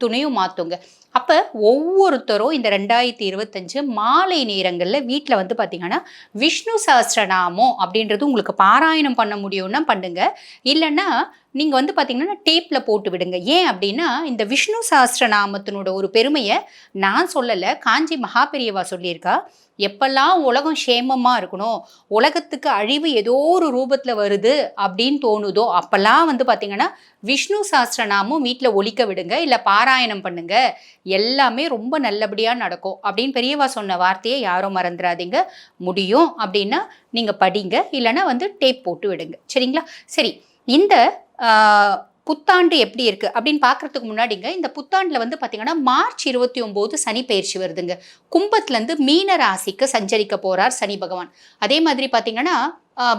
துணையும் மாற்றுங்க அப்போ ஒவ்வொருத்தரும் இந்த ரெண்டாயிரத்தி இருபத்தஞ்சு மாலை நேரங்களில் வீட்டில் வந்து பார்த்திங்கன்னா விஷ்ணு சஹஸ்ரநாமம் அப்படின்றது உங்களுக்கு பாராயணம் பண்ண முடியும்னா பண்ணுங்கள் இல்லைன்னா நீங்கள் வந்து பார்த்தீங்கன்னா டேப்பில் போட்டு விடுங்க. ஏன் அப்படின்னா இந்த விஷ்ணு சஹஸ்ரநாமத்தினோட ஒரு பெருமையை நான் சொல்லலை காஞ்சி மகாபெரியவா சொல்லியிருக்கா. எப்பெல்லாம் உலகம் சேமமாக இருக்கணும் உலகத்துக்கு அழிவு ஏதோ ஒரு ரூபத்தில் வருது அப்படின்னு தோணுதோ அப்போல்லாம் வந்து பார்த்தீங்கன்னா விஷ்ணு சஹஸ்ரநாமம் வீட்டில் ஒழிக்க விடுங்க இல்லை பாராயணம் பண்ணுங்க. எல்லாமே ரொம்ப நல்லபடியாக நடக்கும் அப்படின்னு பெரியவா சொன்ன வார்த்தையை யாரும் மறந்துடாதீங்க. முடியும் அப்படின்னா நீங்கள் படிங்க இல்லைன்னா வந்து டேப் போட்டு விடுங்க. சரிங்களா? சரி இந்த புத்தாண்டு எப்படி இருக்குது அப்படின்னு பார்க்குறதுக்கு முன்னாடிங்க இந்த புத்தாண்டில் வந்து பார்த்திங்கன்னா மார்ச் இருபத்தி ஒம்போது சனி பயிற்சி வருதுங்க. கும்பத்துலேருந்து மீன ராசிக்கு சஞ்சரிக்க போகிறார் சனி பகவான். அதே மாதிரி பார்த்திங்கன்னா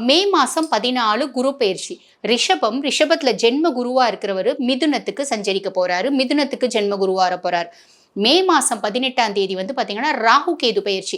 மே மாதம் பதினாலு குரு பயிற்சி. ரிஷபம் ரிஷபத்தில் ஜென்ம குருவாக இருக்கிறவர் மிதுனத்துக்கு சஞ்சரிக்க போகிறாரு மிதுனத்துக்கு ஜென்ம குருவாக போகிறார் மே மாதம் பதினெட்டாம் தேதி வந்து பார்த்திங்கன்னா ராகு கேது பயிற்சி.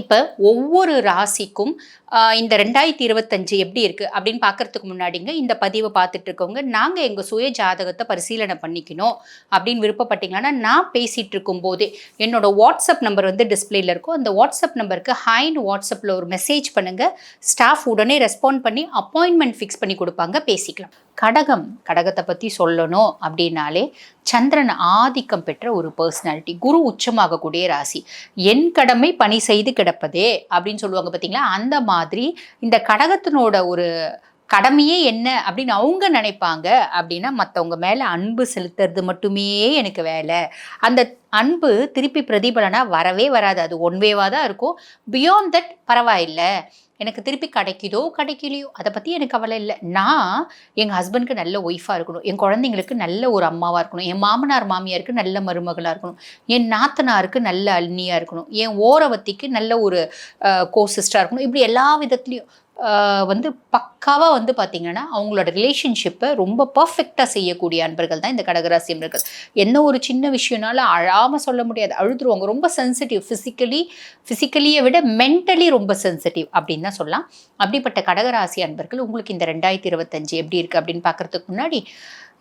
இப்போ ஒவ்வொரு ராசிக்கும் இந்த ரெண்டாயிரத்தி இருபத்தஞ்சு எப்படி இருக்குது அப்படின்னு பார்க்கறதுக்கு முன்னாடிங்க இந்த பதிவை பார்த்துட்டு இருக்கவங்க நாங்கள் எங்கள் சுய ஜாதகத்தை பரிசீலனை பண்ணிக்கணும் அப்படின்னு விருப்பப்பட்டீங்கன்னா நான் பேசிகிட்டு இருக்கும்போதே என்னோட வாட்ஸ்அப் நம்பர் வந்து டிஸ்பிளேயில் இருக்கும். அந்த வாட்ஸ்அப் நம்பருக்கு ஹைன்னு வாட்ஸ்அப்பில் ஒரு மெசேஜ் பண்ணுங்கள் ஸ்டாஃப் உடனே ரெஸ்பாண்ட் பண்ணி அப்பாயின்மெண்ட் ஃபிக்ஸ் பண்ணி கொடுப்பாங்க பேசிக்கலாம். கடகம் கடகத்தை பற்றி சொல்லணும் அப்படின்னாலே சந்திரன் ஆதிக்கம் பெற்ற ஒரு பர்சனாலிட்டி குரு உச்சமாகக்கூடிய ராசி. என் கடமை பணி செய்து கிடப்பதே அப்படின்னு சொல்லுவாங்க பார்த்தீங்களா அந்த மாதிரி இந்த கடகத்தினோட ஒரு கடமையே என்ன அப்படின்னு அவங்க நினைப்பாங்க அப்படின்னா மற்றவங்க மேலே அன்பு செலுத்துறது மட்டுமே எனக்கு வேலை. அந்த அன்பு திருப்பி பிரதிபலனாக வரவே வராது. அது ஒன்வேவாக தான் இருக்கும். பியாண்ட் தட் பரவாயில்லை. எனக்கு திருப்பி கிடைக்குதோ கிடைக்கலையோ அதை பற்றி எனக்கு கவலை இல்லை. நான் எங்கள் ஹஸ்பண்டுக்கு நல்ல ஒய்ஃபாக இருக்கணும். என் குழந்தைங்களுக்கு நல்ல ஒரு அம்மாவாக இருக்கணும். என் மாமனார் மாமியாருக்கு நல்ல மருமகளாக இருக்கணும். என் நாத்தனாருக்கு நல்ல அண்ணியாக இருக்கணும். என் ஓரவத்திக்கு நல்ல ஒரு கோ சிஸ்டராக இருக்கணும். இப்படி எல்லா விதத்துலேயும் வந்து பக்காவாக வந்து பார்த்திங்கன்னா அவங்களோட ரிலேஷன்ஷிப்பை ரொம்ப பர்ஃபெக்டாக செய்யக்கூடிய அன்பர்கள் தான் இந்த கடகராசி அன்பர்கள். என்ன ஒரு சின்ன விஷயம்னாலும் அழாமல் சொல்ல முடியாது. அழுதுருவாங்க. ரொம்ப சென்சிட்டிவ் ஃபிசிக்கலி ஃபிசிக்கலியை விட மென்டலி ரொம்ப சென்சிட்டிவ் அப்படின்னு தான் சொல்லலாம். அப்படிப்பட்ட கடகராசி அன்பர்கள் உங்களுக்கு இந்த ரெண்டாயிரத்தி இருபத்தஞ்சு எப்படி இருக்குது அப்படின்னு பார்க்குறதுக்கு முன்னாடி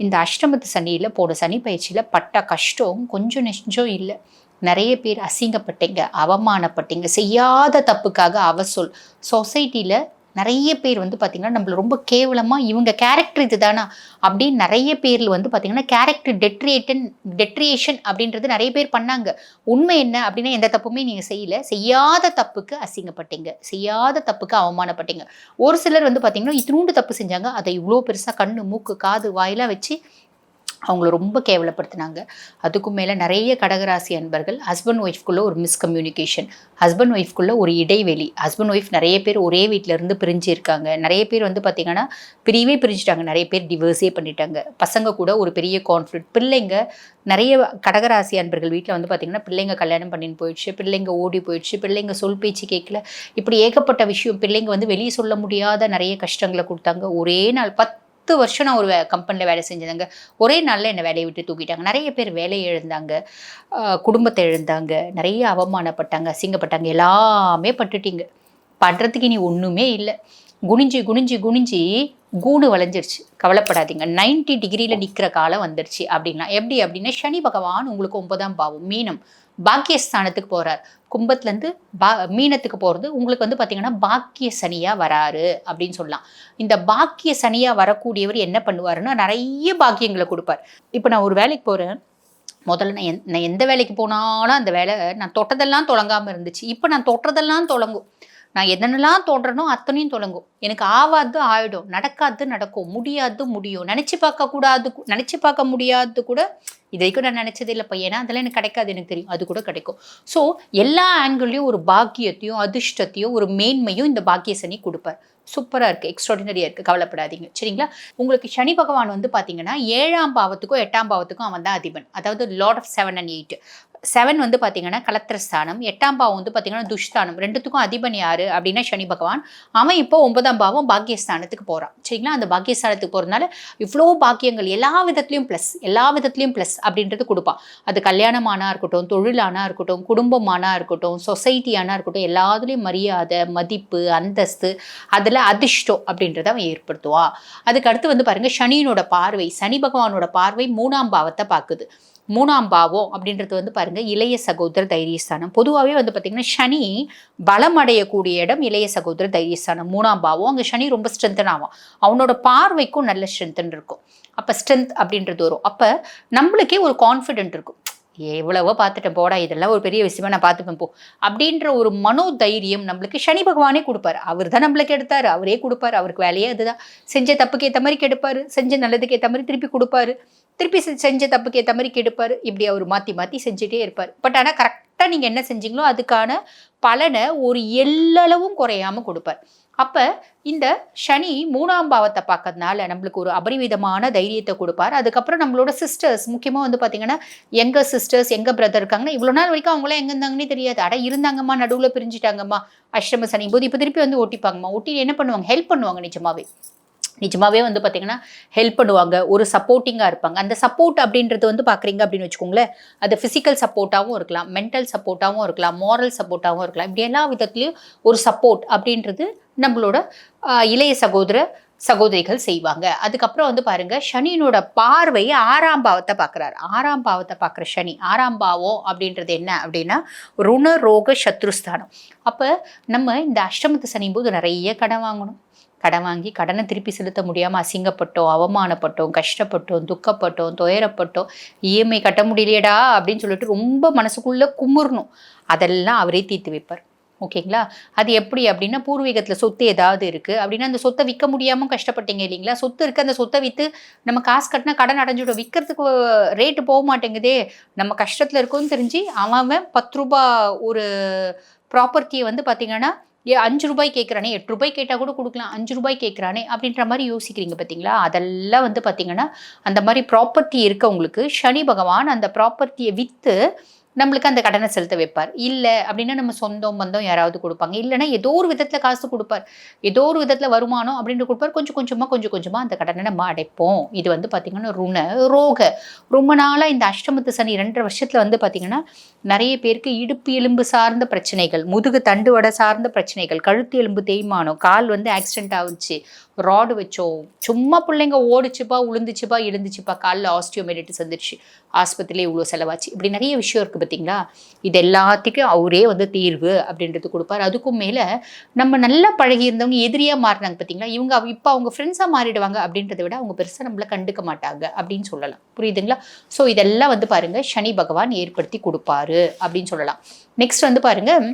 இந்த அஷ்டமத்து சனியில் போன சனி பயிற்சியில் பட்ட கஷ்டம் கொஞ்சம் நெஞ்சம் இல்லை. நிறைய பேர் அசிங்கப்பட்டீங்க அவமானப்பட்டீங்க செய்யாத தப்புக்காக அவசொல் சொசைட்டியில் நிறைய பேர் வந்து பார்த்திங்கன்னா நம்மள ரொம்ப கேவலமாக இவங்க கேரக்டர் இதுதானா அப்படின்னு நிறைய பேரில் வந்து பார்த்திங்கன்னா கேரக்டர் டெட்ரியேட்டன் டெட்ரியேஷன் அப்படின்றது நிறைய பேர் பண்ணாங்க. உண்மை என்ன அப்படின்னா எந்த தப்புமே நீங்கள் செய்யலை. செய்யாத தப்புக்கு அசிங்கப்பட்டீங்க. செய்யாத தப்புக்கு அவமானப்பட்டீங்க. ஒரு சிலர் வந்து பார்த்திங்கன்னா இத்தினூண்டு தப்பு செஞ்சாங்க. அதை இவ்வளோ பெருசாக கண்ணு மூக்கு காது வாயிலாம் வச்சு அவங்கள ரொம்ப கேவலப்படுத்தினாங்க. அதுக்கும் மேலே நிறைய கடகராசி அன்பர்கள் ஹஸ்பண்ட் ஒய்ஃப்குள்ளே ஒரு மிஸ்கம்யூனிகேஷன் ஹஸ்பண்ட் ஒய்ஃப்குள்ளே ஒரு இடைவெளி ஹஸ்பண்ட் ஒய்ஃப் நிறைய பேர் ஒரே வீட்டில் இருந்து நிறைய பேர் வந்து பார்த்திங்கன்னா பிரிவே பிரிஞ்சுட்டாங்க. நிறைய பேர் டிவர்ஸே பண்ணிட்டாங்க. பசங்க கூட ஒரு பெரிய கான்ஃப்ளிக் பிள்ளைங்க நிறைய கடகராசி அன்பர்கள் வீட்டில் வந்து பார்த்திங்கன்னா பிள்ளைங்க கல்யாணம் பண்ணின்னு போயிடுச்சு பிள்ளைங்க ஓடி போயிடுச்சு பிள்ளைங்க சொல் பேச்சு கேட்கல இப்படி ஏகப்பட்ட விஷயம் பிள்ளைங்க வந்து வெளியே சொல்ல முடியாத நிறைய கஷ்டங்களை கொடுத்தாங்க. ஒரே நாள் பத்து பத்து வருஷம் நான் ஒரு கம்பெனியில் வேலை செஞ்சதுங்க. ஒரே நாளில் என்னை வேலையை விட்டு தூக்கிட்டாங்க. நிறைய பேர் வேலையை இழந்தாங்க. குடும்பத்தை எழுந்தாங்க நிறைய அவமானப்பட்டாங்க அசிங்கப்பட்டாங்க. எல்லாமே பட்டுட்டீங்க. படுறதுக்கு இனி ஒன்றுமே இல்லை. குனிஞ்சு குனிஞ்சு குனிஞ்சு கூடு வளைஞ்சிருச்சு. கவலைப்படாதீங்க. 90 டிகிரியில் நிற்கிற காலம் வந்துருச்சு அப்படின்னா எப்படி அப்படின்னா சனி பகவான் உங்களுக்கு ஒன்பதாம் பாவம் மீனம். பாக்கியஸ்தானத்துக்கு போகிறார் கும்பத்துலேருந்து பா மீனத்துக்கு போகிறது உங்களுக்கு வந்து பார்த்திங்கன்னா பாக்கிய சனியாக வராரு அப்படின்னு சொல்லலாம். இந்த பாக்கிய சனியாக வரக்கூடியவர் என்ன பண்ணுவாருன்னா நிறைய பாக்கியங்களை கொடுப்பார். இப்போ நான் ஒரு வேலைக்கு போகிறேன் முதல்ல நான் எந் நான் எந்த வேலைக்கு போனாலும் அந்த வேலை நான் தொட்டதெல்லாம் தொடங்காமல் இருந்துச்சு. இப்போ நான் தொட்டதெல்லாம் தொடங்கும். நான் எதனெல்லாம் தோன்றனோ அத்தனையும் தொடங்கும். எனக்கு ஆவாது ஆயிடும். நடக்காது நடக்கும். முடியாது முடியும். நினச்சி பார்க்கக்கூடாது நினச்சி பார்க்க முடியாது கூட இது வரைக்கும் நான் நினச்சதே இல்லைப்பா ஏன்னா அதெல்லாம் எனக்கு கிடைக்காது எனக்கு தெரியும். அது கூட கிடைக்கும். ஸோ எல்லா ஆங்கிள்லையும் ஒரு பாக்கியத்தையும் அதிர்ஷ்டத்தையும் ஒரு மேன்மையும் இந்த பாக்கிய சனி கொடுப்பார். சூப்பராக இருக்குது எக்ஸ்ட்ராடினரியாக இருக்குது கவலைப்படாதீங்க. சரிங்களா? உங்களுக்கு சனி பகவான் வந்து பார்த்தீங்கன்னா ஏழாம் பாவத்துக்கும் எட்டாம் பாவத்துக்கும் அவன் தான் அதிபன். அதாவது lord of seven and eight seven வந்து பார்த்தீங்கன்னா கலத்திரஸ்தானம் எட்டாம் பாவம் வந்து பார்த்தீங்கன்னா துஷ்தானம். ரெண்டுத்துக்கும் அதிபன் யார் அப்படின்னா சனி பகவான். அவன் இப்போ ஒன்பதாம் பாவம் பாக்கியஸ்தானத்துக்கு போகிறான் சரிங்களா? அந்த பாக்கியஸ்தானத்துக்கு போகிறதுனால இவ்வளோ பாக்கியங்கள் எல்லா விதத்துலையும் ப்ளஸ் எல்லா விதத்துலையும் ப்ளஸ் அப்படின்றது கொடுப்பான். அது கல்யாணமானா இருக்கட்டும் தொழிலானா இருக்கட்டும் குடும்பமானா இருக்கட்டும் சொசைட்டியானா இருக்கட்டும் எல்லாத்துலேயும் மரியாதை மதிப்பு அந்தஸ்து அதில் அதிர்ஷ்டம் அப்படின்றத அவன் ஏற்படுத்துவான். அதுக்கு அடுத்து வந்து பாருங்கள் சனியினோட பார்வை சனி பகவானோட பார்வை மூணாம் பாவத்தை பார்க்குது. மூணாம் பாவம் அப்படின்றது வந்து பாருங்க இளைய சகோதர தைரியஸ்தானம். பொதுவாகவே வந்து பார்த்தீங்கன்னா சனி பலம் அடையக்கூடிய இடம் இளைய சகோதர தைரியஸ்தானம். மூணாம் பாவம் அங்கே சனி ரொம்ப ஸ்ட்ரென்தன் ஆகும் அவனோட பார்வைக்கும் நல்ல ஸ்ட்ரென்தன் இருக்கும். அப்போ ஸ்ட்ரென்த் அப்படின்றது வரும். அப்போ நம்மளுக்கே ஒரு கான்ஃபிடென்ட் இருக்கும். எவ்வளவோ பார்த்துட்டேன் போடா இதெல்லாம் ஒரு பெரிய விஷயமா நான் பார்த்துப்பேன் போ. அப்படின்ற ஒரு மனோ தைரியம் நம்மளுக்கு சனி பகவானே கொடுப்பாரு. அவர் தான் நம்மளுக்கு எடுத்தார். அவரே கொடுப்பாரு. அவருக்கு வேலையே அதுதான். செஞ்ச தப்புக்கு ஏற்ற மாதிரி கெடுப்பார். செஞ்ச நல்லதுக்கு ஏற்ற மாதிரி திருப்பி கொடுப்பாரு. திருப்பி செஞ்ச தப்புக்கு ஏற்ற மாதிரி கெடுப்பார். இப்படி அவர் மாற்றி மாற்றி செஞ்சுட்டே இருப்பார். பட் ஆனால் கரெக்டாக நீங்கள் என்ன செஞ்சீங்களோ அதுக்கான பலனை ஒரு எல்லளவும் குறையாமல் கொடுப்பார். அப்போ இந்த சனி மூணாம் பாவத்தை பார்க்கறதுனால நம்மளுக்கு ஒரு அபரிவிதமான தைரியத்தை கொடுப்பார். அதுக்கப்புறம் நம்மளோட சிஸ்டர்ஸ் முக்கியமாக வந்து பார்த்தீங்கன்னா எங்கள் சிஸ்டர்ஸ் எங்கள் பிரதர் இருக்காங்கன்னா இவ்வளோ நாள் வரைக்கும் அவங்களாம் எங்கே இருந்தாங்கன்னே தெரியாது. அட இருந்தாங்கம்மா நடுவில் பிரிஞ்சுட்டாங்கம்மா. அஷ்டம சனி போது இப்போ திருப்பி வந்து ஓட்டிப்பாங்கம்மா ஒட்டி என்ன பண்ணுவாங்க? ஹெல்ப் பண்ணுவாங்க நிஜமாவே. நிஜமாவே வந்து பார்த்தீங்கன்னா ஹெல்ப் பண்ணுவாங்க. ஒரு சப்போர்ட்டிங்காக இருப்பாங்க. அந்த சப்போர்ட் அப்படின்றது வந்து பார்க்குறீங்க அப்படின்னு வச்சுக்கோங்களேன் அது ஃபிசிக்கல் சப்போர்ட்டாகவும் இருக்கலாம் மென்டல் சப்போர்ட்டாகவும் இருக்கலாம் மாரல் சப்போர்ட்டாகவும் இருக்கலாம். இப்படி எல்லா விதத்துலேயும் ஒரு சப்போர்ட் அப்படின்றது நம்மளோட இளைய சகோதர சகோதரிகள் செய்வாங்க. அதுக்கப்புறம் வந்து பாருங்க சனியினோட பார்வை ஆறாம் பாவத்தை பார்க்குறாரு. ஆறாம் பாவத்தை பார்க்குற சனி ஆறாம் பாவம் அப்படின்றது என்ன அப்படின்னா ருண ரோக சத்ருஸ்தானம். அப்போ நம்ம இந்த அஷ்டமத்து சனியும் போது நிறைய கடன் வாங்கணும். கடன் வாங்கி கடனை திருப்பி செலுத்த முடியாமல் அசிங்கப்பட்டோம் அவமானப்பட்டோம் கஷ்டப்பட்டோம் துக்கப்பட்டோம் துயரப்பட்டோம் இஎம்ஐ கட்ட முடியலையடா அப்படின்னு சொல்லிட்டு ரொம்ப மனசுக்குள்ளே குமுறணும். அதெல்லாம் அவரே தீர்த்து வைப்பார். ஓகேங்களா? அது எப்படி அப்படின்னா பூர்வீகத்தில் சொத்து ஏதாவது இருக்குது அப்படின்னா அந்த சொத்தை விற்க முடியாமல் கஷ்டப்பட்டீங்க இல்லைங்களா? சொத்து இருக்குது அந்த சொத்தை விற்று நம்ம காசு கட்டினா கடன் அடைஞ்சிடும். விற்கிறதுக்கு ரேட்டு போக மாட்டேங்குதே. நம்ம கஷ்டத்தில் இருக்கோன்னு தெரிஞ்சு அவன் பத்து ரூபா ஒரு ப்ராப்பர்ட்டியை வந்து பார்த்திங்கன்னா ஏ அஞ்சு ரூபாய் கேட்குறானே எட்டு ரூபாய் கேட்டால் கூட கொடுக்கலாம். அஞ்சு ரூபாய் கேட்குறானே அப்படின்ற மாதிரி யோசிக்கிறீங்க பார்த்தீங்களா அதெல்லாம் வந்து பார்த்தீங்கன்னா அந்த மாதிரி ப்ராப்பர்ட்டி இருக்கவங்களுக்கு சனி பகவான் அந்த ப்ராப்பர்ட்டியை விற்று நம்மளுக்கு அந்த கடனை செலுத்த வைப்பார். இல்லை அப்படின்னா நம்ம சொந்தம் பந்தம் யாராவது கொடுப்பாங்க. இல்லைன்னா ஏதோ ஒரு விதத்தில் காசு கொடுப்பார். ஏதோ ஒரு விதத்தில் வருமானம் அப்படின்ட்டு கொடுப்பார். கொஞ்சம் கொஞ்சமாக கொஞ்சம் கொஞ்சமாக அந்த கடனை நம்ம அடைப்போம். இது வந்து பார்த்திங்கன்னா ருண ரோக. ரொம்ப நாளாக இந்த அஷ்டமத்து சனி ரெண்டரை வருஷத்தில் வந்து பார்த்திங்கன்னா நிறைய பேருக்கு இடுப்பு எலும்பு சார்ந்த பிரச்சனைகள் முதுகு தண்டு வடை சார்ந்த பிரச்சனைகள் கழுத்து எலும்பு தேய்மானம் கால் வந்து ஆக்சிடென்ட் ஆகுச்சு ராடு வச்சோம். சும்மா பிள்ளைங்க ஓடிச்சுப்பா உளுந்துச்சுப்பா எழுந்துச்சுப்பா காலில் ஆஸ்டியோமெரிட்டிஸ் வந்துடுச்சு ஆஸ்பத்திரியிலே இவ்வளோ செலவாச்சு. இப்படி நிறைய விஷயம் இருக்குது பார்த்தீங்களா இது எல்லாத்துக்கும் அவரே வந்து தீர்வு அப்படின்றது கொடுப்பார். அதுக்கும் மேலே நம்ம நல்லா பழகி இருந்தவங்க எதிரியாக மாறினாங்க பார்த்தீங்களா இவங்க இப்போ அவங்க ஃப்ரெண்ட்ஸாக மாறிடுவாங்க அப்படின்றத விட அவங்க பெருசாக நம்மளை கண்டுக்க மாட்டாங்க அப்படின்னு சொல்லலாம். புரியுதுங்களா? ஸோ இதெல்லாம் வந்து பாருங்கள் சனி பகவான் ஏற்படுத்தி கொடுப்பாரு அப்படின்னு சொல்லலாம். நெக்ஸ்ட் வந்து பாருங்கள்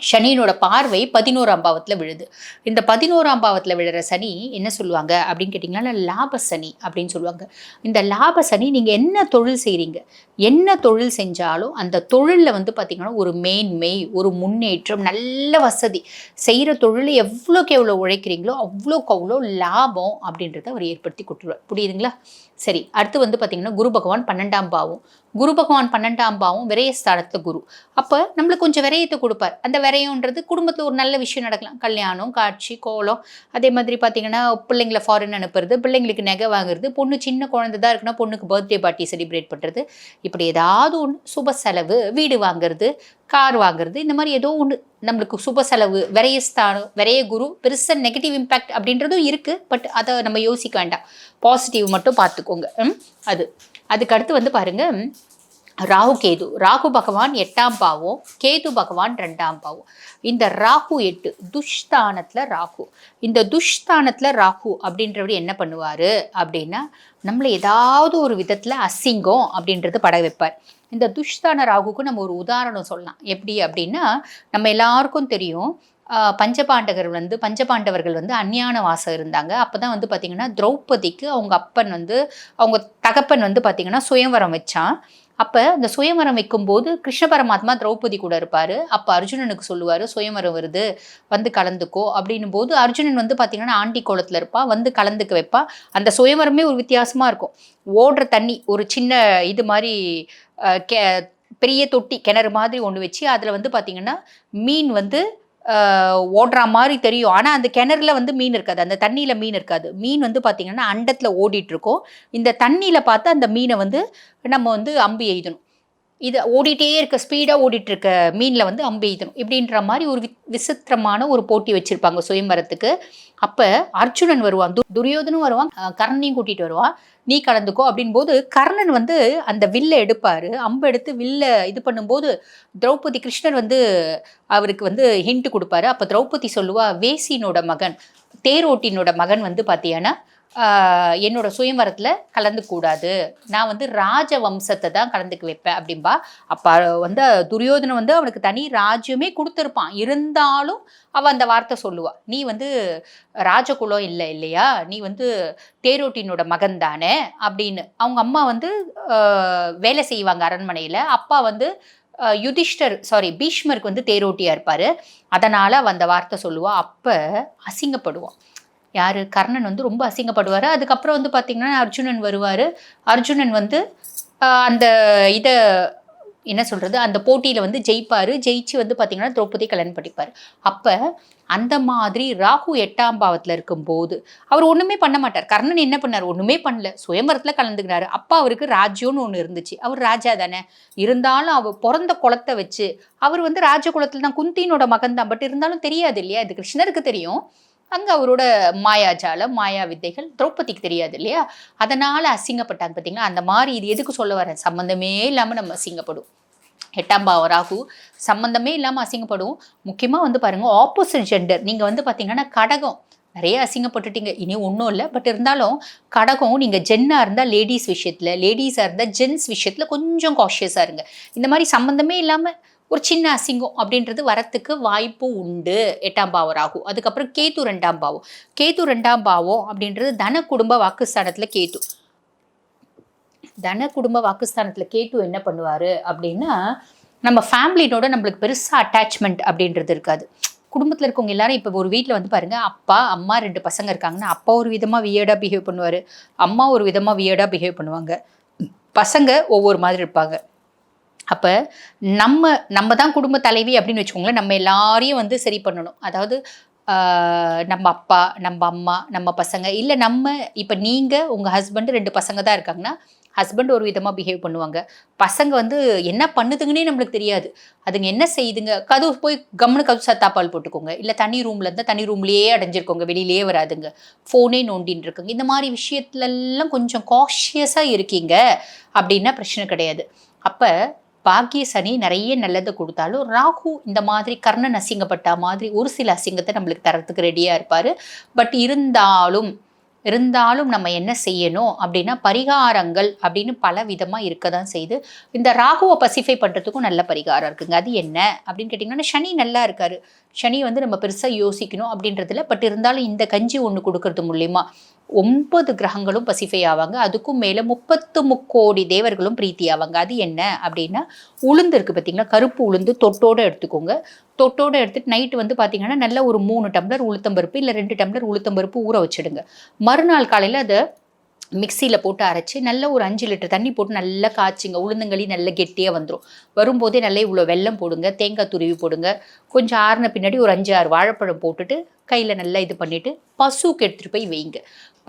சனியினோட பார்வை பதினோராம் பாவத்தில் விழுது. இந்த பதினோராம் பாவத்தில் விழுற சனி என்ன சொல்லுவாங்க அப்படின்னு கேட்டிங்கன்னா லாப சனி அப்படின்னு சொல்லுவாங்க. இந்த லாப சனி நீங்கள் என்ன தொழில் செய்கிறீங்க என்ன தொழில் செஞ்சாலும் அந்த தொழிலில் வந்து பார்த்திங்கன்னா ஒரு மேன்மை ஒரு முன்னேற்றம் நல்ல வசதி. செய்கிற தொழில் எவ்வளோக்கு எவ்வளோ உழைக்கிறீங்களோ அவ்வளோக்கு அவ்வளோ லாபம் அப்படின்றத அவர் ஏற்படுத்தி கொடுத்துருவார். புரியுதுங்களா? சரி அடுத்து வந்து பார்த்திங்கன்னா குரு பகவான் பன்னெண்டாம் பாவம். குரு பகவான் பன்னெண்டாம் பாவம் விரயஸ்தானத்தில் குரு. அப்போ நம்மளுக்கு கொஞ்சம் விரயத்தை கொடுப்பார். அந்த விரயம்ன்றது குடும்பத்தில் ஒரு நல்ல விஷயம் நடக்கலாம். கல்யாணம் காட்சி கோலம் அதே மாதிரி பார்த்திங்கன்னா பிள்ளைங்களை ஃபாரின் அனுப்புறது பிள்ளைங்களுக்கு நகை வாங்குறது பொண்ணு சின்ன குழந்தை தான் இருக்குன்னா பொண்ணுக்கு பர்த்டே பார்ட்டி செலிப்ரேட் பண்ணுறது இப்படி ஏதாவது ஒன்று சுப செலவு வீடு வாங்குறது கார் வாங்குறது இந்த மாதிரி ஏதோ ஒன்று நம்மளுக்கு சுப செலவு விரயஸ்தானம் விரைய குரு பெருசாக நெகட்டிவ் இம்பேக்ட் அப்படின்றதும் இருக்குது பட் அதை நம்ம யோசிக்க வேண்டாம். பாசிட்டிவ் மட்டும் பார்த்துக்கோங்க. அது. அதுக்கு அடுத்து வந்து பாருங்கள் ராகு கேது. ராகு பகவான் எட்டாம் பாவம் கேது பகவான் ரெண்டாம் பாவம். இந்த ராகு எட்டு துஷ்தானத்தில் ராகு. இந்த துஷ்தானத்தில் ராகு அப்படின்றவர் என்ன பண்ணுவார் அப்படின்னா நம்மளை ஏதாவது ஒரு விதத்தில் அசிங்கம் அப்படின்றது பட வைப்பார். இந்த துஷ்தான ராகுக்கு நம்ம ஒரு உதாரணம் சொல்லலாம். எப்படி அப்படின்னா நம்ம எல்லாருக்கும் தெரியும் பஞ்சபாண்டகர் வந்து பஞ்சபாண்டவர்கள் வந்து அஞ்ஞான வாசம் இருந்தாங்க. அப்போ தான் வந்து பார்த்திங்கன்னா திரௌபதிக்கு அவங்க அப்பன் வந்து அவங்க தகப்பன் வந்து பார்த்திங்கன்னா சுயம்வரம் வச்சான். அப்போ இந்த சுயமரம் வைக்கும்போது கிருஷ்ண பரமாத்மா திரௌபதி கூட இருப்பார். அப்போ அர்ஜுனனுக்கு சொல்லுவார் சுயமரம் வருது வந்து கலந்துக்கோ. அப்படின்னும் போது அர்ஜுனன் வந்து பார்த்திங்கன்னா ஆண்டி கோலத்தில் இருப்பா வந்து கலந்துக்க வைப்பா. அந்த சுயமரமே ஒரு வித்தியாசமாக இருக்கும். ஓடுற தண்ணி ஒரு சின்ன இது மாதிரி கெ பெரிய தொட்டி கிணறு மாதிரி ஒன்று வச்சு அதில் வந்து பார்த்திங்கன்னா மீன் வந்து ஓடுற மாதிரி தெரியும். ஆனால் அந்த கிணறுல வந்து மீன் இருக்காது. அந்த தண்ணியில் மீன் இருக்காது. மீன் வந்து பார்த்திங்கன்னா அண்டத்தில் ஓடிட்டுருக்கோம் இந்த தண்ணியில் பார்த்து அந்த மீனை வந்து நம்ம வந்து அம்பி எய்தணும். இது ஓடிட்டே இருக்க ஸ்பீடாக ஓடிட்டுருக்க மீனில் வந்து அம்பு எய்தணும் இப்படின்ற மாதிரி ஒரு வி விசித்திரமான ஒரு போட்டி வச்சுருப்பாங்க சுயம்பரத்துக்கு. அப்போ அர்ஜுனன் வருவான் து துரியோதனும் வருவான் கர்ணனையும் கூட்டிகிட்டு வருவான். நீ கலந்துக்கோ அப்படின்போது கர்ணன் வந்து அந்த வில்லை எடுப்பார். அம்பு எடுத்து வில்லை இது பண்ணும்போது திரௌபதி கிருஷ்ணர் வந்து அவருக்கு வந்து ஹிண்ட் கொடுப்பாரு. அப்போ திரௌபதி சொல்லுவா வேசினோட மகன் தேரோட்டினோட மகன் வந்து பார்த்தீங்கன்னா என்னோட சுயம்பரத்தில் கலந்துக்கூடாது. நான் வந்து ராஜ வம்சத்தை தான் கலந்துக்க வைப்பேன் அப்படின்பா அப்போ வந்து துரியோதனை வந்து அவனுக்கு தனி ராஜ்யமே கொடுத்துருப்பான். இருந்தாலும் அவள் அந்த வார்த்தை சொல்லுவாள் நீ வந்து ராஜகுலம் இல்லை இல்லையா? நீ வந்து தேரோட்டினோட மகன் தானே? அப்படின்னு. அவங்க அம்மா வந்து வேலை செய்வாங்க அரண்மனையில். அப்பா வந்து யுதிஷ்டர் சாரி பீஷ்மருக்கு வந்து தேரோட்டியாக இருப்பார். அதனால் அந்த வார்த்தை சொல்லுவாள் அப்போ அசிங்கப்படுவான் யார்? கர்ணன் வந்து ரொம்ப அசிங்கப்படுவார். அதுக்கப்புறம் வந்து பார்த்திங்கன்னா அர்ஜுனன் வருவார். அர்ஜுனன் வந்து அந்த இதை என்ன சொல்கிறது அந்த போட்டியில் வந்து ஜெயிப்பார். ஜெயிச்சு வந்து பார்த்திங்கன்னா திரௌபதி கல்யாணம் படிப்பார் அப்போ அந்த மாதிரி ராகு எட்டாம் பாவத்தில் இருக்கும்போது அவர் ஒன்றுமே பண்ண மாட்டார். கர்ணன் என்ன பண்ணார்? ஒன்றுமே பண்ணல. சுயம்பரத்தில் கலந்துக்கினாரு. அப்பா அவருக்கு ராஜ்யம்னு ஒன்று இருந்துச்சு. அவர் ராஜா தானே. இருந்தாலும் அவர் பிறந்த குளத்தை வச்சு அவர் வந்து ராஜ குலத்தில் தான் குந்தினோட மகன் தான் பட் இருந்தாலும் தெரியாது இல்லையா? இது கிருஷ்ணருக்கு தெரியும். அங்கே அவரோட மாயாஜாலம் மாயா வித்தைகள் திரௌபதிக்கு தெரியாது இல்லையா? அதனால் அசிங்கப்பட்டாங்க பார்த்தீங்களா அந்த மாதிரி இது எதுக்கு சொல்ல வரேன்? சம்மந்தமே இல்லாமல் நம்ம அசிங்கப்படும் எட்டாம் பாவம் ராகு சம்மந்தமே இல்லாமல் அசிங்கப்படும் முக்கியமாக வந்து பாருங்கள் ஆப்போசிட் ஜெண்டர் நீங்கள் வந்து பார்த்தீங்கன்னா கடகம். நிறைய அசிங்கப்பட்டுட்டீங்க. இனி ஒன்றும் இல்லை. பட் இருந்தாலும் கடகம் நீங்கள் ஜென்னாக இருந்தால் லேடிஸ் விஷயத்தில் லேடிஸாக இருந்தால் ஜென்ஸ் விஷயத்தில் கொஞ்சம் காஷியஸாக இருங்க. இந்த மாதிரி சம்மந்தமே இல்லாமல் ஒரு சின்ன அசிங்கம் அப்படின்றது வரத்துக்கு வாய்ப்பு உண்டு. எட்டாம் பாவம் ராகு. அதுக்கப்புறம் கேத்து ரெண்டாம் பாவம். கேத்து ரெண்டாம் பாவம் அப்படின்றது தன குடும்ப வாக்குஸ்தானத்தில் கேத்து தன குடும்ப வாக்குஸ்தானத்தில் கேத்து என்ன பண்ணுவார் அப்படின்னா நம்ம ஃபேமிலினோட நம்மளுக்கு பெருசாக அட்டாச்மெண்ட் அப்படின்றது இருக்காது. குடும்பத்தில் இருக்கவங்க எல்லாரும் இப்போ ஒரு வீட்டில் வந்து பாருங்கள் அப்பா அம்மா ரெண்டு பசங்க இருக்காங்கன்னா அப்பா ஒரு விதமாக வியர்டாக பிஹேவ் பண்ணுவார். அம்மா ஒரு விதமாக வியர்டாக பிஹேவ் பண்ணுவாங்க. பசங்க ஒவ்வொரு மாதிரி இருப்பாங்க. அப்போ நம்ம நம்ம தான் குடும்ப தலைவி அப்படின்னு வச்சுக்கோங்களேன் நம்ம எல்லாரையும் வந்து சரி பண்ணணும். அதாவது நம்ம அப்பா நம்ம அம்மா நம்ம பசங்க இல்லை நம்ம இப்போ நீங்கள் உங்கள் ஹஸ்பண்டு ரெண்டு பசங்க தான் இருக்காங்கன்னா ஹஸ்பண்ட் ஒரு விதமாக பிஹேவ் பண்ணுவாங்க. பசங்க வந்து என்ன பண்ணுதுங்கன்னே நம்மளுக்கு தெரியாது. அதுங்க என்ன செய்யுதுங்க கதவு போய் கம்னு கதவு சத்தாப்பால் போட்டுக்கோங்க. இல்லை தனி ரூமில் இருந்தால் தனி ரூம்லேயே அடைஞ்சிருக்கோங்க வெளியிலே வராதுங்க. ஃபோனே நோண்டின்னு இருக்குங்க. இந்த மாதிரி விஷயத்துலலாம் கொஞ்சம் காஷியஸாக இருக்கீங்க அப்படின்னா பிரச்சனை கிடையாது. அப்போ பாக்கிய சனி நிறைய நல்லதை கொடுத்தாலும் ராகு இந்த மாதிரி கர்ணன் அசிங்கப்பட்ட மாதிரி ஒரு சில அசிங்கத்தை நம்மளுக்கு தரத்துக்கு ரெடியாக இருப்பார். பட் இருந்தாலும் இருந்தாலும் நம்ம என்ன செய்யணும் அப்படின்னா பரிகாரங்கள் அப்படின்னு பல விதமாக இருக்க தான் செய்யுது. இந்த ராகுவை பசிஃபை பண்ணுறதுக்கும் நல்ல பரிகாரம் இருக்குங்க. அது என்ன அப்படின்னு கேட்டிங்கன்னா சனி நல்லா இருக்காரு. சனி வந்து நம்ம பெருசாக யோசிக்கணும் அப்படின்றதுல பட் இருந்தாலும் இந்த கஞ்சி ஒன்று கொடுக்கறது மூலியமாக ஒன்பது கிரகங்களும் பசிஃபை ஆவாங்க. அதுக்கும் மேலே முப்பத்து முக்கோடி தேவர்களும் பிரீத்தி ஆவாங்க. அது என்ன அப்படின்னா உளுந்து இருக்குது பார்த்திங்கன்னா கருப்பு உளுந்து தொட்டோடு எடுத்துக்கோங்க. தொட்டோடு எடுத்துட்டு நைட்டு வந்து பார்த்திங்கன்னா நல்ல ஒரு மூணு டம்ளர் உளுத்தம்பருப்பு இல்லை ரெண்டு டம்ளர் உளுத்தம்பருப்பு ஊற வச்சுடுங்க. மறுநாள் காலையில் அதை மிக்சியில் போட்டு அரைச்சி நல்ல ஒரு அஞ்சு லிட்டர் தண்ணி போட்டு நல்லா காய்ச்சிங்க. உளுந்தங்களி நல்ல கெட்டியாக வந்துடும் வரும்போதே நல்லா இவ்வளோ வெல்லம் போடுங்க. தேங்காய் துருவி போடுங்க. கொஞ்சம் ஆறின பின்னாடி ஒரு அஞ்சு ஆறு வாழைப்பழம் போட்டுட்டு கையில் நல்லா இது பண்ணிவிட்டு பசுக்கு எடுத்துகிட்டு போய் வைங்க.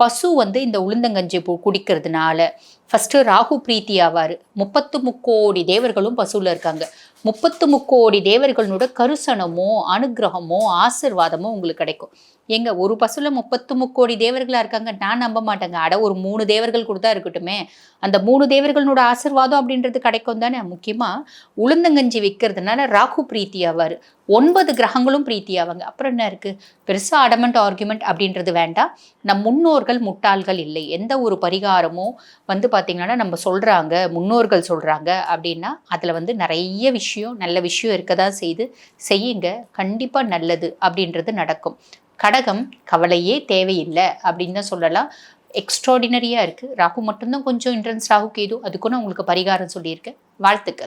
பசு வந்து இந்த உளுந்தங்கஞ்சி குடிக்கிறதுனால ஃபஸ்ட்டு ராகு பிரீத்தி ஆவார். முப்பத்து முக்கோடி தேவர்களும் பசுவில் இருக்காங்க. முப்பத்து முக்கோடி தேவர்களோட கருசனமோ அனுக்கிரகமோ ஆசிர்வாதமோ உங்களுக்கு கிடைக்கும். எங்க ஒரு பசுல முப்பத்து முக்கோடி தேவர்களா இருக்காங்க. நான் நம்ப மாட்டேங்க. அட ஒரு மூணு தேவர்கள் கொடுத்தா இருக்கட்டுமே. அந்த மூணு தேவர்களோட ஆசிர்வாதம் அப்படின்றது கிடைக்கும் தானே? முக்கியமா உளுந்தங்கஞ்சி விற்கிறதுனால ராகு பிரீத்தி ஆவார். ஒன்பது கிரகங்களும் பிரீத்தி ஆவாங்க. அப்புறம் என்ன இருக்கு? பெருசா அடமெண்ட் ஆர்குமெண்ட் அப்படின்றது வேண்டாம். நம் முன்னோர்கள் முட்டாள்கள் இல்லை. எந்த ஒரு பரிகாரமோ வந்து பாத்தீங்கன்னா நம்ம சொல்றாங்க முன்னோர்கள் சொல்றாங்க அப்படின்னா அதுல வந்து நிறைய விஷயம் நல்ல விஷயம் இருக்கதா செய்து செய்யுங்க. கண்டிப்பா நல்லது அப்படின்றது நடக்கும். கடகம் கவலையே தேவையில்லை அப்படின்னு தான் சொல்லலாம். எக்ஸ்ட்ராடினரியாக இருக்குது ராகு மட்டும்தான் கொஞ்சம் இன்ட்ரன்ஸ் ராகு கேது. அதுக்கும் நான் உங்களுக்கு பரிகாரம் சொல்லியிருக்கேன். வாழ்த்துக்கள்.